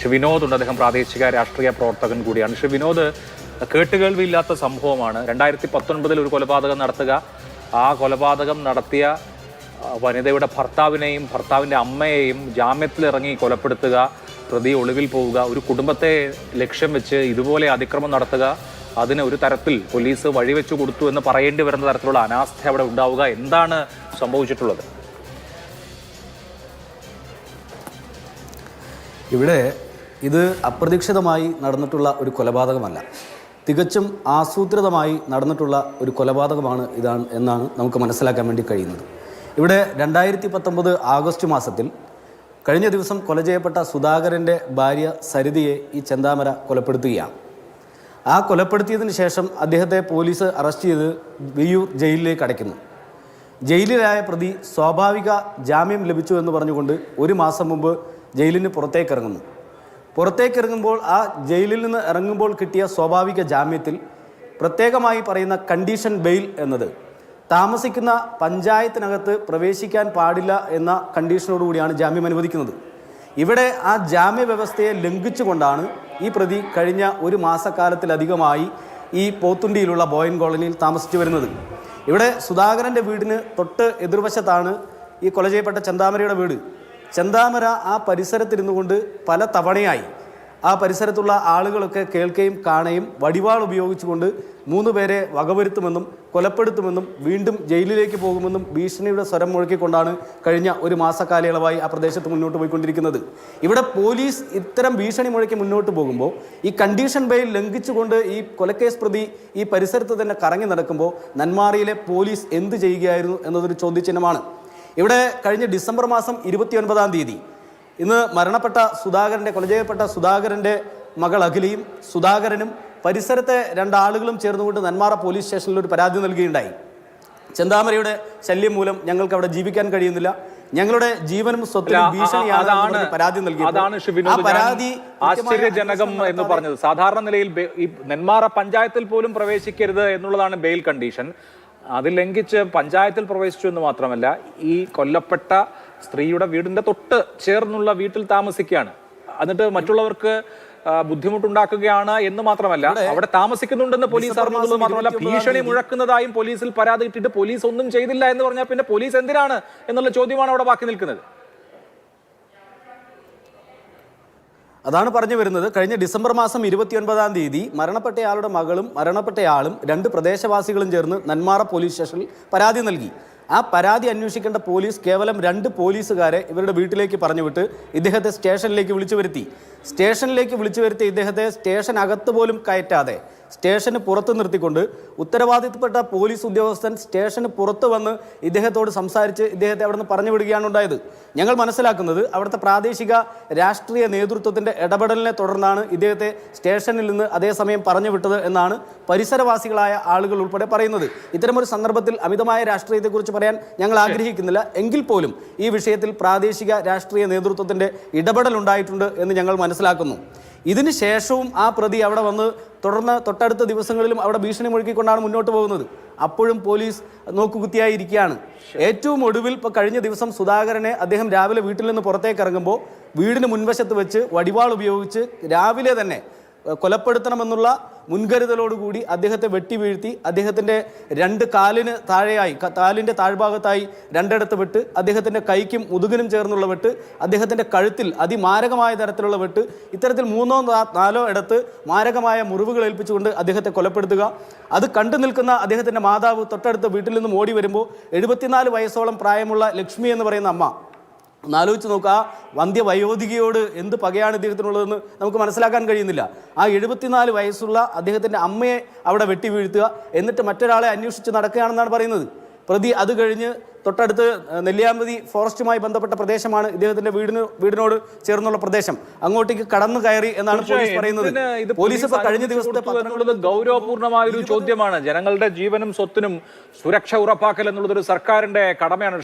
ശ്രീ വിനോദ് ഉണ്ട് അദ്ദേഹം പ്രാദേശിക രാഷ്ട്രീയ പ്രവർത്തകൻ കൂടിയാണ്. ശ്രീ വിനോദ് കേട്ടുകേൾവിയില്ലാത്ത സംഭവമാണ്. രണ്ടായിരത്തി പത്തൊൻപതിൽ ഒരു കൊലപാതകം നടത്തുക. ആ കൊലപാതകം നടത്തിയ വനിതയുടെ ഭർത്താവിനെയും ഭർത്താവിന്റെ അമ്മയെയും ജാമ്യത്തിലിറങ്ങി കൊലപ്പെടുത്തുക പ്രതി ഒളിവിൽ പോവുക ഒരു കുടുംബത്തെ ലക്ഷ്യം വെച്ച് ഇതുപോലെ അതിക്രമം നടത്തുക അതിന് ഒരു തരത്തിൽ പോലീസ് വഴിവെച്ചു കൊടുത്തു എന്ന് പറയേണ്ടി വരുന്ന തരത്തിലുള്ള അനാസ്ഥ അവിടെ ഉണ്ടാവുക. എന്താണ് സംഭവിച്ചിട്ടുള്ളത്? ഇവിടെ ഇത് അപ്രതീക്ഷിതമായി നടന്നിട്ടുള്ള ഒരു കൊലപാതകമല്ല. തികച്ചും ആസൂത്രിതമായി നടന്നിട്ടുള്ള ഒരു കൊലപാതകമാണ് ഇതാണ് എന്നാണ് നമുക്ക് മനസ്സിലാക്കാൻ വേണ്ടി കഴിയുന്നത്. ഇവിടെ രണ്ടായിരത്തി പത്തൊമ്പത് ആഗസ്റ്റ് മാസത്തിൽ കഴിഞ്ഞ ദിവസം കൊല ചെയ്യപ്പെട്ട സുധാകരന്റെ ഭാര്യ സരിതയെ ഈ ചെന്താമര കൊലപ്പെടുത്തുകയാണ്. ആ കൊലപ്പെടുത്തിയതിന് ശേഷം അദ്ദേഹത്തെ പോലീസ് അറസ്റ്റ് ചെയ്ത് വിയ്യൂർ ജയിലിലേക്ക് അടയ്ക്കുന്നു. ജയിലിലായ പ്രതി സ്വാഭാവിക ജാമ്യം ലഭിച്ചു എന്ന് പറഞ്ഞുകൊണ്ട് ഒരു മാസം മുമ്പ് ജയിലിന് പുറത്തേക്ക് ഇറങ്ങുന്നു പുറത്തേക്ക് ഇറങ്ങുമ്പോൾ ആ ജയിലിൽ നിന്ന് ഇറങ്ങുമ്പോൾ കിട്ടിയ സ്വാഭാവിക ജാമ്യത്തിൽ പ്രത്യേകമായി പറയുന്ന കണ്ടീഷൻ ബെയിൽ എന്നത്. താമസിക്കുന്ന പഞ്ചായത്തിനകത്ത് പ്രവേശിക്കാൻ പാടില്ല എന്ന കണ്ടീഷനോടുകൂടിയാണ് ജാമ്യം അനുവദിക്കുന്നത്. ഇവിടെ ആ ജാമ്യ വ്യവസ്ഥയെ ലംഘിച്ചുകൊണ്ടാണ് ഈ പ്രതി കഴിഞ്ഞ ഒരു മാസക്കാലത്തിലധികമായി ഈ പോത്തുണ്ടിയിലുള്ള ബോയൻ കോളനിയിൽ താമസിച്ചു വരുന്നത്. ഇവിടെ സുധാകരന്റെ വീടിന് തൊട്ട് എതിർവശത്താണ് ഈ കൊല ചെയ്യപ്പെട്ട ചന്താമരയുടെ വീട്. ചെന്താമര ആ പരിസരത്തിരുന്നു കൊണ്ട് പല തവണയായി ആ പരിസരത്തുള്ള ആളുകളൊക്കെ കേൾക്കുകയും കാണുകയും വടിവാൾ ഉപയോഗിച്ചുകൊണ്ട് മൂന്ന് പേരെ വകവരുത്തുമെന്നും കൊലപ്പെടുത്തുമെന്നും വീണ്ടും ജയിലിലേക്ക് പോകുമെന്നും ഭീഷണിയുടെ സ്വരം മുഴക്കിക്കൊണ്ടാണ് കഴിഞ്ഞ ഒരു മാസക്കാലയളവായി ആ പ്രദേശത്ത് മുന്നോട്ട് പോയിക്കൊണ്ടിരിക്കുന്നത്. ഇവിടെ പോലീസ് ഇത്തരം ഭീഷണി മുഴക്കി മുന്നോട്ട് പോകുമ്പോൾ ഈ കണ്ടീഷൻ ബെയിൽ ലംഘിച്ചുകൊണ്ട് ഈ കൊലക്കേസ് പ്രതി ഈ പരിസരത്ത് തന്നെ കറങ്ങി നടക്കുമ്പോൾ നന്മാറിയിലെ പോലീസ് എന്ത് ചെയ്യുകയായിരുന്നു എന്നതൊരു ചോദ്യചിഹ്നമാണ്. ഇവിടെ കഴിഞ്ഞ ഡിസംബർ മാസം ഇരുപത്തിയൊൻപതാം തീയതി ഇന്ന് മരണപ്പെട്ട സുധാകരന്റെ കൊല ചെയ്യപ്പെട്ട സുധാകരന്റെ മകൾ അഖിലയും സുധാകരനും പരിസരത്തെ രണ്ടാളുകളും ചേർന്നുകൊണ്ട് നെന്മാറ പോലീസ് സ്റ്റേഷനിൽ ഒരു പരാതി നൽകുകയുണ്ടായി. ചെന്താമരയുടെ ശല്യം മൂലം ഞങ്ങൾക്ക് അവിടെ ജീവിക്കാൻ കഴിയുന്നില്ല. ഞങ്ങളുടെ ജീവനും സ്വത്തിനും ഭീഷണിയാണ് പരാതി നൽകി അതാണ് ശ്രീ വിനോദ് പരാതി ആശ്ചര്യജനകം എന്ന് പറഞ്ഞത്. സാധാരണ നിലയിൽ ഈ നെന്മാറ പഞ്ചായത്തിൽ പോലും പ്രവേശിക്കരുത് എന്നുള്ളതാണ് ബെയിൽ കണ്ടീഷൻ. അത് ലംഘിച്ച് പഞ്ചായത്തിൽ പ്രവേശിച്ചു എന്ന് മാത്രമല്ല ഈ കൊല്ലപ്പെട്ട സ്ത്രീയുടെ വീടിന്റെ തൊട്ട് ചേർന്നുള്ള വീട്ടിൽ താമസിക്കുകയാണ്. എന്നിട്ട് മറ്റുള്ളവർക്ക് ബുദ്ധിമുട്ടുണ്ടാക്കുകയാണ് എന്ന് മാത്രമല്ല അവിടെ താമസിക്കുന്നുണ്ടെന്ന് പോലീസ് അറിഞ്ഞത് മാത്രമല്ല ഭീഷണി മുഴക്കുന്നതായും പോലീസിൽ പരാതി ഇട്ടിട്ട് പോലീസ് ഒന്നും ചെയ്തില്ല എന്ന് പറഞ്ഞാൽ പിന്നെ പോലീസ് എന്തിനാണ് എന്നുള്ള ചോദ്യമാണ് അവിടെ ബാക്കി നിൽക്കുന്നത്. അതാണ് പറഞ്ഞു വരുന്നത്. കഴിഞ്ഞ ഡിസംബർ മാസം ഇരുപത്തിയൊൻപതാം തീയതി മരണപ്പെട്ടയാളുടെ മകളും മരണപ്പെട്ടയാളും രണ്ട് പ്രദേശവാസികളും ചേർന്ന് നന്മാറ പോലീസ് സ്റ്റേഷനിൽ പരാതി നൽകി. ആ പരാതി അന്വേഷിക്കേണ്ട പോലീസ് കേവലം രണ്ട് പോലീസുകാരെ ഇവരുടെ വീട്ടിലേക്ക് പറഞ്ഞു വിട്ട് ഇദ്ദേഹത്തെ സ്റ്റേഷനിലേക്ക് വിളിച്ചു വരുത്തി. സ്റ്റേഷനിലേക്ക് വിളിച്ചു വരുത്തിയ ഇദ്ദേഹത്തെ സ്റ്റേഷനകത്ത് പോലും കയറ്റാതെ സ്റ്റേഷന് പുറത്ത് നിർത്തിക്കൊണ്ട് ഉത്തരവാദിത്തപ്പെട്ട പോലീസ് ഉദ്യോഗസ്ഥൻ സ്റ്റേഷന് പുറത്ത് വന്ന് ഇദ്ദേഹത്തോട് സംസാരിച്ച് ഇദ്ദേഹത്തെ അവിടെ നിന്ന് പറഞ്ഞു വിടുകയാണ് ഉണ്ടായത്. ഞങ്ങൾ മനസ്സിലാക്കുന്നത് അവിടുത്തെ പ്രാദേശിക രാഷ്ട്രീയ നേതൃത്വത്തിന്റെ ഇടപെടലിനെ തുടർന്നാണ് ഇദ്ദേഹത്തെ സ്റ്റേഷനിൽ നിന്ന് അതേസമയം പറഞ്ഞു വിട്ടത് എന്നാണ് പരിസരവാസികളായ ആളുകൾ ഉൾപ്പെടെ പറയുന്നത്. ഇത്തരമൊരു സന്ദർഭത്തിൽ അമിതമായ രാഷ്ട്രീയത്തെക്കുറിച്ച് പറയാൻ ഞങ്ങൾ ആഗ്രഹിക്കുന്നില്ല. എങ്കിൽ പോലും ഈ വിഷയത്തിൽ പ്രാദേശിക രാഷ്ട്രീയ നേതൃത്വത്തിന്റെ ഇടപെടൽ ഉണ്ടായിട്ടുണ്ട് എന്ന് ഞങ്ങൾ മനസ്സിലാക്കുന്നു. ഇതിന് ശേഷവും ആ പ്രതി അവിടെ വന്ന് തുടർന്ന് തൊട്ടടുത്ത ദിവസങ്ങളിലും അവിടെ ഭീഷണി മുഴുക്കിക്കൊണ്ടാണ് മുന്നോട്ട് പോകുന്നത്. അപ്പോഴും പോലീസ് നോക്കുകുത്തിയായിരിക്കുകയാണ്. ഏറ്റവും ഒടുവിൽ ഇപ്പോൾ കഴിഞ്ഞ ദിവസം സുധാകരനെ അദ്ദേഹം രാവിലെ വീട്ടിൽ നിന്ന് പുറത്തേക്ക് ഇറങ്ങുമ്പോൾ വീടിന് മുൻവശത്ത് വെച്ച് വടിവാൾ ഉപയോഗിച്ച് രാവിലെ തന്നെ കൊലപ്പെടുത്തണമെന്നുള്ള മുൻകരുതലോടുകൂടി അദ്ദേഹത്തെ വെട്ടി വീഴ്ത്തി അദ്ദേഹത്തിന്റെ രണ്ട് കാലിന് താഴെയായി കാലിന്റെ താഴ്ഭാഗത്തായി രണ്ടിടത്ത് വെട്ട് അദ്ദേഹത്തിന്റെ കൈക്കും മുതുകിനും ചേർന്നുള്ള വെട്ട് അദ്ദേഹത്തിന്റെ കഴുത്തിൽ അതിമാരകമായ തരത്തിലുള്ള വെട്ട് ഇത്തരത്തിൽ മൂന്നോ നാലോ ഇടത്ത് മാരകമായ മുറിവുകൾ ഏൽപ്പിച്ചുകൊണ്ട് അദ്ദേഹത്തെ കൊലപ്പെടുത്തുക. അത് കണ്ടു നിൽക്കുന്ന അദ്ദേഹത്തിന്റെ മാതാവ് തൊട്ടടുത്ത വീട്ടിൽ നിന്നും ഓടി വരുമ്പോൾ എഴുപത്തിനാല് വയസ്സോളം പ്രായമുള്ള ലക്ഷ്മി എന്ന് പറയുന്ന അമ്മ ഒന്ന് ആലോചിച്ച് നോക്കുക ആ വന്ധ്യവയോധികയോട് എന്ത് പകയാണ് ഇദ്ദേഹത്തിനുള്ളതെന്ന് നമുക്ക് മനസ്സിലാക്കാൻ കഴിയുന്നില്ല. ആ എഴുപത്തിനാല് വയസ്സുള്ള അദ്ദേഹത്തിന്റെ അമ്മയെ അവിടെ വെട്ടി വീഴ്ത്തുക എന്നിട്ട് മറ്റൊരാളെ അന്വേഷിച്ച് നടക്കുകയാണെന്നാണ് പറയുന്നത്. പ്രതി അത് കഴിഞ്ഞ് തൊട്ടടുത്ത് നെല്ലിയാമ്പതി ഫോറസ്റ്റുമായി ബന്ധപ്പെട്ട പ്രദേശമാണ് ഇദ്ദേഹത്തിന്റെ വീടിന് വീടിനോട് ചേർന്നുള്ള പ്രദേശം. അങ്ങോട്ടേക്ക് കടന്നു കയറി എന്നാണ് പോലീസ് പറയുന്നത്. പോലീസ് കഴിഞ്ഞ ദിവസത്തെ ഗൗരവപൂർണമായ ഒരു ചോദ്യമാണ്. ജനങ്ങളുടെ ജീവനും സ്വത്തിനും സുരക്ഷ ഉറപ്പാക്കൽ എന്നുള്ളത് ഒരു സർക്കാരിന്റെ കടമയാണ്.